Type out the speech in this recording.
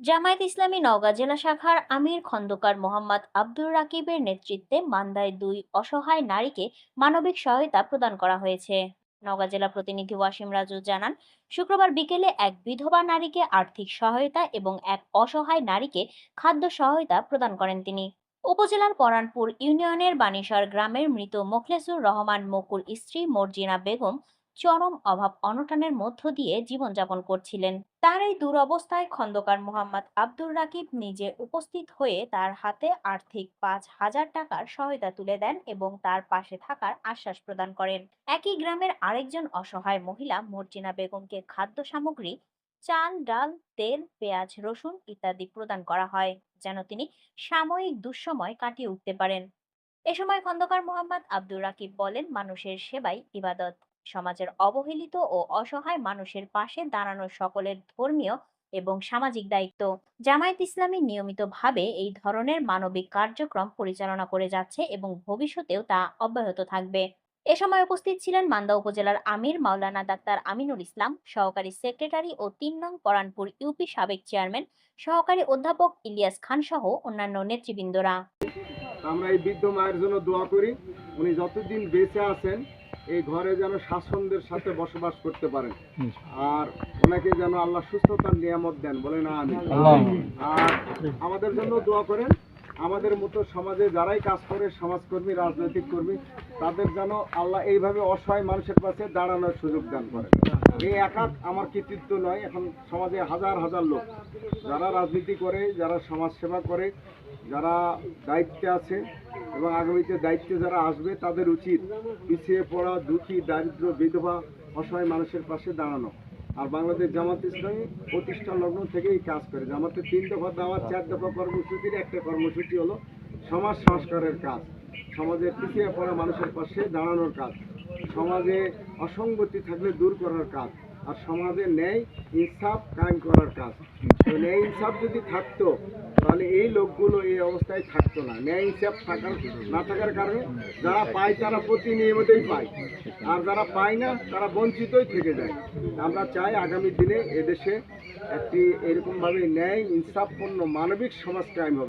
জামায়াত ইসলামী নওগাঁ জেলা শাখার আমির খন্দকার মোহাম্মদ আব্দুর রাকিবের নেতৃত্বে মান্দায় দুই অসহায় নারীকে মানবিক সহায়তা প্রদান করা হয়েছে। নওগাঁ জেলা প্রতিনিধি ওয়াসিম রাজু জানান, শুক্রবার বিকেলে এক বিধবা নারীকে আর্থিক সহায়তা এবং এক অসহায় নারীকে খাদ্য সহায়তা প্রদান করেন তিনি। উপজেলার পরানপুর ইউনিয়নের বানিসর গ্রামের মৃত মোখলেসুর রহমান মকুর স্ত্রী মর্জিনা বেগম চরম অভাব অনটনের মধ্য দিয়ে জীবনযাপন করছিলেন। তার এই দুরবস্থায় খন্দকার মোহাম্মদ আব্দুর রাকিব নিজে উপস্থিত হয়ে তার হাতে আর্থিক পাঁচ হাজার টাকার সহায়তা তুলে দেন এবং তার পাশে থাকার আশ্বাস প্রদান করেন। একই গ্রামের আরেকজন অসহায় মহিলা মর্জিনা বেগমকে খাদ্য সামগ্রী, চাল, ডাল, তেল, পেঁয়াজ, রসুন ইত্যাদি প্রদান করা হয়, যেন তিনি সাময়িক দুঃসময় কাটিয়ে উঠতে পারেন। এ সময় খন্দকার মোহাম্মদ আব্দুর রাকিব বলেন, মানুষের সেবাই ইবাদত। সমাজের অবহেলিত ও অসহায় মানুষের পাশে দাঁড়ানো সকলের ধর্মীয় এবং সামাজিক দায়িত্ব। জামায়াত ইসলামী নিয়মিতভাবে এই ধরনের মানবিক কার্যক্রম পরিচালনা করে যাচ্ছে এবং ভবিষ্যতেও তা অব্যাহত থাকবে। এ সময় উপস্থিত ছিলেন মান্দা উপজেলার আমির মাওলানা ডাক্তার আমিনুল ইসলাম, সহকারী সেক্রেটারি ও তিন নং পরানপুর ইউপি সাবেক চেয়ারম্যান, সহকারী অধ্যাপক ইলিয়াস খান সহ অন্যান্য নেতৃবৃন্দরা। আমরা এই বৃদ্ধ মায়ের জন্য দোয়া করি। উনি যতদিন বেঁচে আছেন এই ঘরে যেন শাসনদের সাথে বসবাস করতে পারেন। আর ওনাকে যেন আল্লাহ সুস্থতার নিয়ামত দেন বলে না আমি আর আমাদের জন্য দোয়া করেন আমাদের মতো সমাজে যারাই কাজ করে সমাজকর্মী রাজনৈতিক কর্মী তাদের যেন আল্লাহ এইভাবে অসহায় মানুষের পাশে দাঁড়ানোর সুযোগ দান করেন। এই একা আমার কৃতিত্ব নয়, এখন সমাজে হাজার হাজার লোক। যারা রাজনীতি করে, যারা সমাজ সেবা করে, যারা দায়িত্বে আছে এবং আগামীতে দায়িত্বে যারা আসবে, তাদের উচিত পিছিয়ে পড়া, দুঃখী, দারিদ্র, বিধবা, অসহায় মানুষের পাশে দাঁড়ানো। আর বাংলাদেশ জামাত ইসলামী প্রতিষ্ঠা লগ্ন থেকেই কাজ করে। জামাতের তিন দফা দাওয়াত, চার দফা কর্মসূচির একটা কর্মসূচি হলো সমাজ সংস্কারের কাজ। সমাজে পিছিয়ে পড়া মানুষের পাশে দাঁড়ানোর কাজ। সমাজে অসঙ্গতি থাকলে দূর করার কাজ, আর সমাজে ন্যায়, ইনসাফ কায়েম করার কাজ। তো ন্যায়, ইনসাফ যদি থাকতো, তাহলে এই লোকগুলো এই অবস্থায় থাকতো না। ন্যায়, ইনসাফ থাকার, না থাকার কারণে যারা পায়, তারা প্রতিনিয়তই পায়। আর যারা পায় না, তারা বঞ্চিতই থেকে যায়। আমরা চাই আগামী দিনে এদেশে একটি এরকমভাবে ন্যায়, ইনসাফপূর্ণ, মানবিক সমাজ কায়েম হবে।